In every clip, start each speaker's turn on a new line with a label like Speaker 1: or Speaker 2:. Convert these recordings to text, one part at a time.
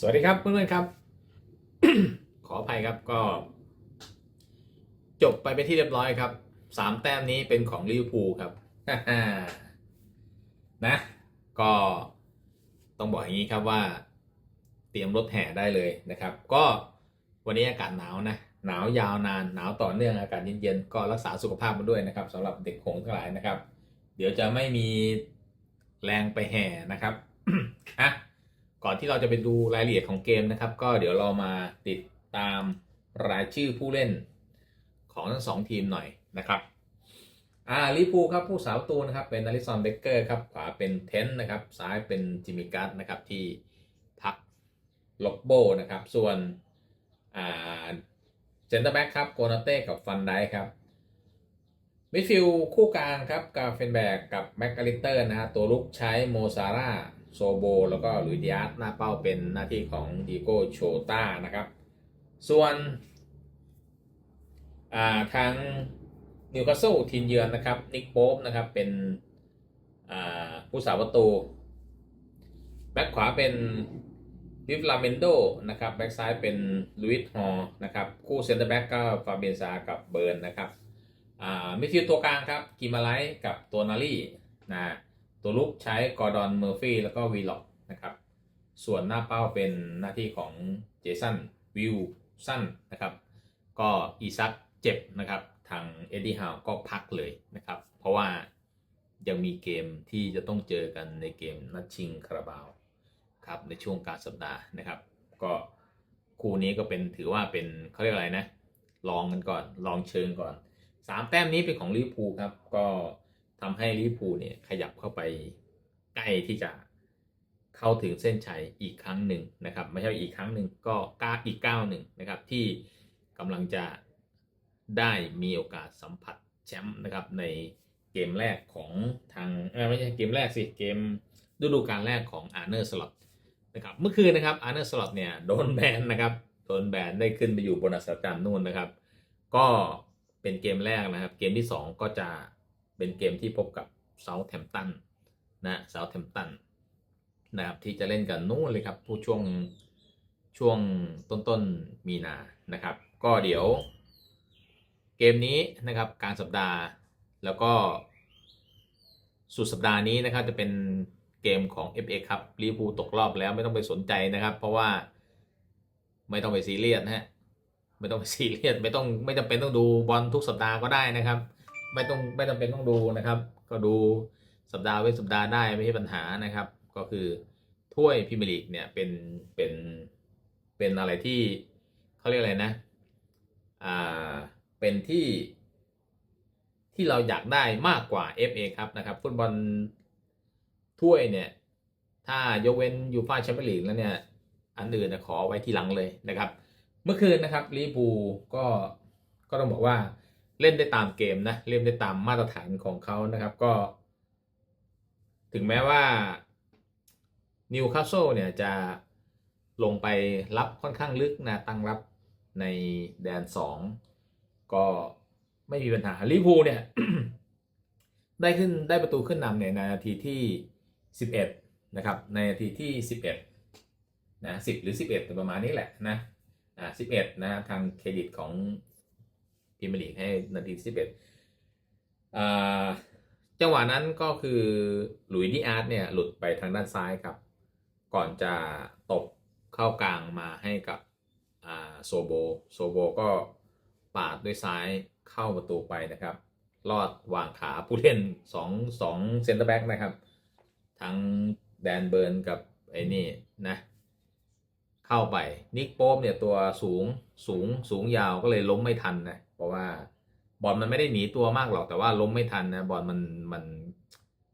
Speaker 1: สวัสดีครับเพื่อนๆครับ ขออภัยครับก็ จบไปเป็นที่เรียบร้อยครับสามแต้มนี้เป็นของลิเวอร์พูลครับนะ ก็ต้องบอกอย่างนี้ครับว่า เตรียมรถแห่ได้เลยนะครับ ก็วันนี้อากาศหนาวนะหนาวยาวนานหนาวต่อเนื่องอากาศเย็นๆก็รักษาสุขภาพมาด้วยนะครับสำหรับเด็กหงทั้งหลายนะครับ เดี๋ยวจะไม่มีแรงไปแห่นะครับอะ ก่อนที่เราจะไปดูรายละเอียดของเกมนะครับ ก็เดี๋ยวเรามาติดตามรายชื่อผู้เล่นของทั้งสองทีมหน่อยนะครับอ่าลิเวอร์พูครับผู้สาวตูนะครับเป็นอลิสันเบเกอร์ครับขวาเป็นเทนต์นะครับซ้ายเป็นจิมิกัสนะครับที่พักล็อกโบนะครับส่วนอ่าเซนเตอร์แบ็กครับโกนาเต้กับฟันไดครับมิดฟิลด์คู่กลางครับกาเฟนแบกกับแม็กกาลิเตอร์นะฮะตัวลุกใช้โมซาร่า โซโบ แล้วก็ลุยดิอาสหน้าเป้าเป็นหน้าที่ของดีโก้โชต้านะครับ ส่วนทางนิวคาสเซิลทีมเยือนนะครับนิกโป๊ปนะครับเป็นผู้สาประตูแบ็คขวาเป็นวิฟลาเมนโดนะครับแบ็คซ้ายเป็นลุยส์ฮอร์นะครับคู่เซนเตอร์แบ็กก็ฟาเบียนซากับเบิร์นนะครับมิดฟิลด์ตัวกลางครับกิมาไลท์กับตัวนารีนะ ตัวลุกใช้กอร์ดอนเมอร์ฟี่แล้วก็วีล็อกนะครับ ส่วนหน้าเป้าเป็นหน้าที่ของเจสันวิลสันนะครับ ก็อีซักเจ็บนะครับ ทางเอ็ดดี้ฮาวก็พักเลยนะครับ เพราะว่ายังมีเกมที่จะต้องเจอกันในเกมนัดชิงคาราบาวครับในช่วงกลารสัปดาห์นะครับ ก็คู่นี้ก็เป็นถือว่าเป็นเขาเรียกอะไรนะ ลองกันก่อนลองเชิงก่อนสามแต้มนี้เป็นของลิเวอร์พูลครับ ก็ ทำให้ลิเวอร์พูเนี่ยขยับเข้าไปใกล้ที่จะเข้าถึงเส้นชัยอีกครั้งหนึ่งนะครับ ไม่ใช่อีกครั้งหนึ่งก็ก้าอีกก้าวหนึ่งนะครับ ที่กำลังจะได้มีโอกาสสัมผัสแชมป์นะครับในเกมแรกของทางไม่ใช่เกมแรกสิเกมฤดูกาลแรกของอาร์เนอร์สล็อตนะครับเมื่อคืนนะครับอาร์เนอร์สล็อตเนี่ยโดนแบนนะครับโดนแบนได้ขึ้นไปอยู่บนอัศจรรย์นู่นนะครับ ก็เป็นเกมแรกนะครับ เกมที่ 2 ก็จะ เป็นเกมที่พบกับเซาท์แ m ม t ตันนะเซาท์แ m ม t ตันนะครับที่จะเล่นกันนู่นเลยครับผู้ช่วงช่วงต้นๆมีนานะครับ ก็เดี๋ยว เกมนี้นะครับกลางสัปดาห์แล้วก็สุดสัปดาห์นี้นะครับจะเป็นเกมของ FA ครับลิเวอร์พูลตกรอบแล้วไม่ต้องไปสนใจนะครับ เพราะว่าไม่ต้องไปซีเรียสนะฮะไม่ต้องไปซีเรียสไม่ต้องไม่จำเป็นต้องดูบอลทุกสัปดาห์ก็ได้นะครับ ไม่ต้องไม่จำเป็นต้องดูนะครับ ก็ดูสัปดาห์เว้นสัปดาห์ได้ไม่ใช่ปัญหานะครับ ก็คือถ้วยพรีเมียร์ลีกเนี่ยเป็นเป็นเป็นอะไรที่เขาเรียกอะไรนะอ่าเป็นที่ที่เราอยากได้มากกว่า FA ครับนะครับฟุตบอลถ้วยเนี่ยถ้ายกเว้นยูฟ่าแชมเปี้ยนลีกแล้วเนี่ยอันอื่นนะขอไว้ที่หลังเลยนะครับ เมื่อคืนนะครับลิเวอร์พูลก็ก็ต้องบอกว่า เล่นได้ตามเกมนะเล่นได้ตามมาตรฐานของเขานะครับก็ ถึงแม้ว่านิวคาสเซิลเนี่ยจะลงไปรับค่อนข้างลึกนะตั้งรับในแดน 2 ก็ไม่มีปัญหาลิเวอร์พูลเนี่ย ได้ขึ้นได้ประตูขึ้นนำเนี่ยในนาทีที่ 11 นะครับ ในนาทีที่ 11นะ10 หรือ 11ประมาณนี้แหละนะอ่า11 นะทางเครดิตของ พรีเมียร์ลีกให้นาที11อ่าจังหวะนั้นก็คือหลุยส์ดิอาร์ตเนี่ยหลุดไปทางด้านซ้ายครับ ก่อนจะตบเข้ากลางมาให้กับอ่าโซโบโซโบก็ปาดด้วยซ้ายเข้าประตูไปนะครับรอดวางขาผู้เล่นสองสองเซนเตอร์แบ็กนะครับ ทั้งแดนเบิร์นกับไอ้นี่นะเข้าไปนิกโป๊ปเนี่ยตัวสูงสูงสูงยาวก็เลยล้มไม่ทันนะ เพราะว่าบอลมันไม่ได้หนีตัวมากหรอกแต่ว่าล้มไม่ทันนะบอลมันมัน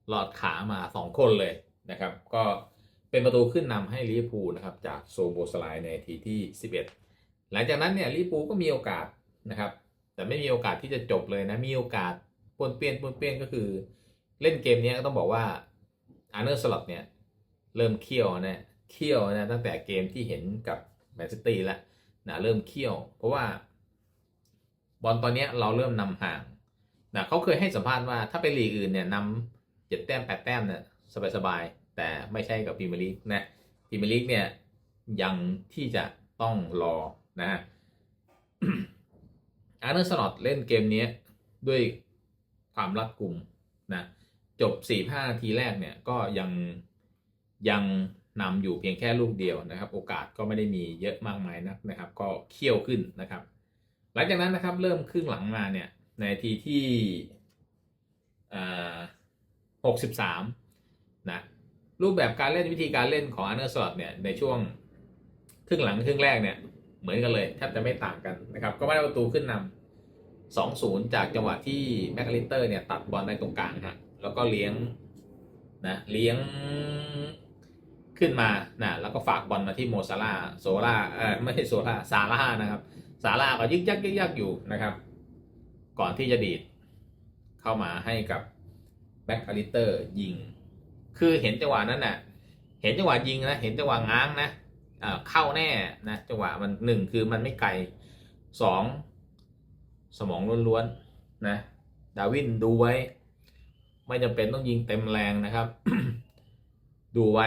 Speaker 1: หลอดขามาสองคนเลยนะครับ ก็เป็นประตูขึ้นนำให้ลิเวอร์พูลนะครับจากโซโบสไลในทีที่ 11 หลังจากนั้นเนี่ยลิเวอร์พูลก็มีโอกาสนะครับ แต่ไม่มีโอกาสที่จะจบเลยนะมีโอกาสปนเปี้ยนปนเปี้ยนก็คือ เล่นเกมนี้ก็ต้องบอกว่าอาร์เนอร์สล็อตเนี่ยเริ่มเคี่ยวนะเคี่ยวนะตั้งแต่เกมที่เห็นกับแมนซิตี้แล้วนะเริ่มเคี่ยว เพราะว่า บอลตอนนี้เราเริ่มนำห่างนะเขาเคยให้สัมภาษณ์ว่าถ้าเป็นลีกอื่นเนี่ยนำเจ็ดแต้มแปดแต้มเนี่ยสบายๆแต่ไม่ใช่กับพรีเมียร์ลีกนะพรีเมียร์ลีกเนี่ยยังที่จะต้องรอนะฮะอาร์เนอร์สลอตเล่นเกมนี้ด้วยความรัดกลุ่มนะจบ 4-5นาทีแรกเนี่ยก็ยังยังนำอยู่เพียงแค่ลูกเดียวนะครับ โอกาสก็ไม่ได้มีเยอะมากมายนักนะครับ ก็เคี่ยวขึ้นนะครับ หลังจากนั้นนะครับเริ่มครึ่งหลังมาเนี่ยในทีที่หกสิบสามนะรูปแบบการเล่นวิธีการเล่นของอาร์เนอร์สลอตเนี่ยในช่วงครึ่งหลังครึ่งแรกเนี่ยเหมือนกันเลยแทบจะไม่ต่างกันนะครับก็ไม่ได้ประตูขึ้นนำสองศูนย์จากจังหวะที่แมคคาลิเตอร์เนี่ยตัดบอลในตรงกลางฮะแล้วก็เลี้ยงนะเลี้ยงขึ้นมานะแล้วก็ฝากบอลมาที่โมซาร่าโซล่าเออไม่ใช่โซล่าซาร่านะครับ ซาราก็ยึกยักยึกยักอยู่นะครับ ก่อนที่จะดีดเข้ามาให้กับแบ็คอลิเตอร์ยิง คือเห็นจังหวะนั้นน่ะ เห็นจังหวะยิงนะ เห็นจังหวะง้างนะเข้าแน่นะจังหวะมันหนึ่งคือมันไม่ไกลสองสมองล้วนๆนะดาวินดูไว้ ไม่จำเป็นต้องยิงเต็มแรงนะครับ ดูไว้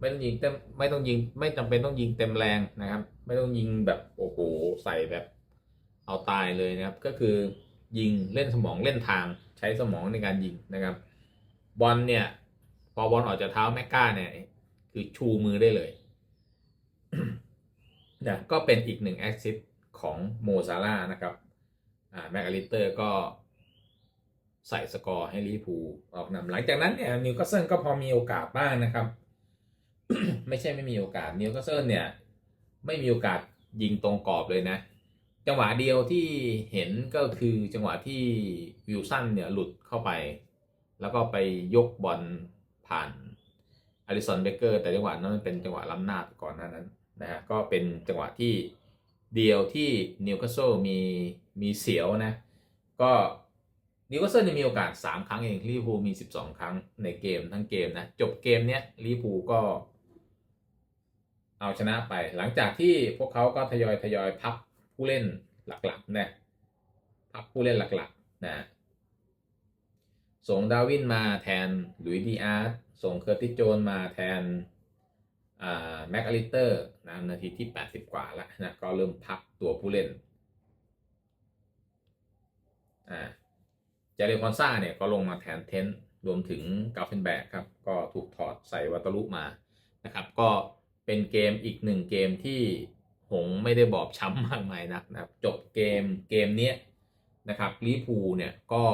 Speaker 1: ไม่ต้องยิงเต็มไม่ต้องยิง ไม่จำเป็นต้องยิงเต็มแรงนะครับ ไม่ต้องยิงแบบโอ้โหใส่แบบเอาตายเลยนะครับ ก็คือยิงเล่นสมองเล่นทางใช้สมองในการยิงนะครับ บอลเนี่ย พอบอลออกจากเท้าแมกกาเนี่ย คือชูมือได้เลยนะก็เป็นอีกหนึ่งแอคซิสของโมซาร่านะครับอ่าแมกอลิเตอร์ก็ใส่สกอร์ให้ลิพูออกนำหลังจากนั้นเนี่ยนิวคาสเซิลก็พอมีโอกาสบ้างนะครับ ไม่ใช่ไม่มีโอกาสนิวคาสเซิลเนี่ย ไม่มีโอกาสยิงตรงกรอบเลยนะ จังหวะเดียวที่เห็นก็คือจังหวะที่วิลสันเนี่ยหลุดเข้าไป แล้วก็ไปยกบอลผ่านอลิสันเบเกอร์แต่จังหวะนั้นมันเป็นจังหวะล้ำหน้าก่อนหน้านั้นนะฮะก็เป็นจังหวะที่เดียวที่นิวคาสเซิลมีมีเสียวนะ ก็นิวคาสเซิลมีโอกาส 3 ครั้งเองลิเวอร์พูลมี 12 ครั้งในเกมทั้งเกมนะ จบเกมเนี้ยลิเวอร์พูลก็ เอาชนะไป หลังจากที่พวกเขาก็ทยอยทยอยพักผู้เล่นหลักๆนะพักผู้เล่นหลักๆนะส่งดาวินมาแทนหลุยส์ดีอาร์ตส่งเคอร์ติโจนมาแทนแม็กอลิเตอร์นะนาทีที่ 80 กว่าแล้วนะก็เริ่มพักตัวผู้เล่นอ่าเจเรคอนซ่าเนี่ยก็ลงมาแทนเทนต์รวมถึงกาเฟนแบกครับ ก็ถูกถอดใส่วัตลุมานะครับ ก็ เป็นเกมอีกหนึ่งเกมที่หงไม่ได้บอบช้ำมากมายนักนะครับ จบเกมเกมเนี้ยนะครับลิพูเนี่ยก็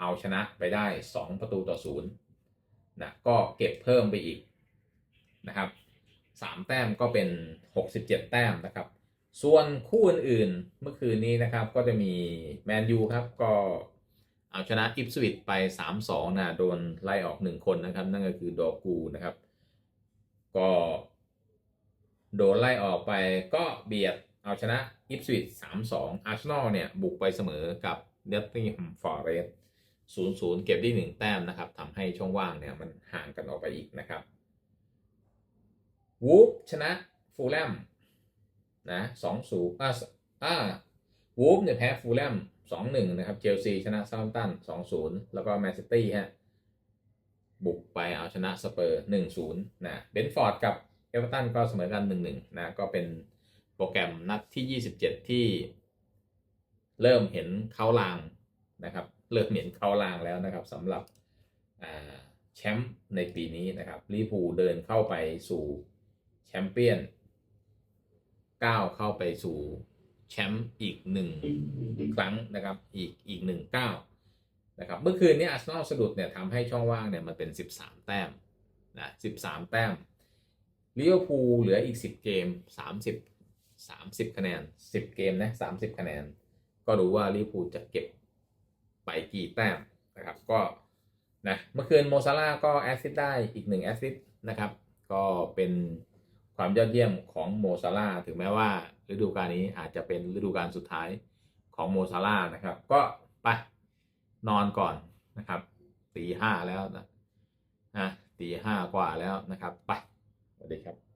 Speaker 1: เอาชนะไปได้ 2 ประตูต่อศูนย์นะก็เก็บเพิ่มไปอีกนะครับสามแต้มก็เป็น 67 แต้มนะครับ ส่วนคู่อื่นๆเมื่อคืนนี้นะครับก็จะมีแมนยูครับก็เอาชนะอิปสวิตไป 3-2นะโดนไล่ออก 1 คนนะครับ นั่นก็คือดอกูนะครับ ก็ โดนไล่ออกไปก็เบียดเอาชนะอิปสวิต3-2อาร์เซนอลเนี่ย บุกไปเสมอกับเนตติงแฮมฟอร์เรสต์0-0เก็บได้1แต้มนะครับทำให้ช่องว่างเนี่ย มันห่างกันออกไปอีกนะครับวูฟชนะฟูลแลมนะสองศูนย์อ่าอ่าวูฟเนี่ยแพ้ฟูลแลมสองหนึ่งนะครับเชลซีชนะซาร์ตันสองศูนย์แล้วก็แมนซิตี้ฮะบุกไปเอาชนะสเปอร์หนึ่งศูนย์นะเบนฟอร์ดกับ เอเวอร์ตันก็เสมอกันหนึ่งหนึ่งนะก็เป็นโปรแกรมนัดที่ยี่สิบเจ็ดที่ เริ่มเห็นเขาลางนะครับ เริ่มเห็นเขาลางแล้วนะครับสำหรับแชมป์ในปีนี้นะครับลิเวอร์พูลเดินเข้าไปสู่แชมเปี้ยนก้าวเข้าไปสู่แชมป์อีกหนึ่งครั้งนะครับอีกอีกหนึ่งก้าวนะครับเมื่อคืนนี้อาร์เซนอลสะดุดเนี่ยทำให้ช่องว่างเนี่ยมันเป็น 13 แต้มนะ13 แต้ม ลิเวอร์พูลเหลืออีก 10 เกม 30 30 คะแนน 10 เกมนะ30 คะแนน ก็ดูว่าลิเวอร์พูลจะเก็บไปกี่แต้มนะครับก็นะเมื่อคืนโมซาร่าก็แอสซิสได้อีกหนึ่งแอสซิสนะครับก็เป็นความยอดเยี่ยมของโมซาร่าถึงแม้ว่าฤดูกาลนี้อาจจะเป็นฤดูกาลสุดท้ายของโมซาร่านะครับ ก็ไปนอนก่อนนะครับตีห้าแล้วนะฮะตีห้ากว่าแล้วนะครับไป ดีครับ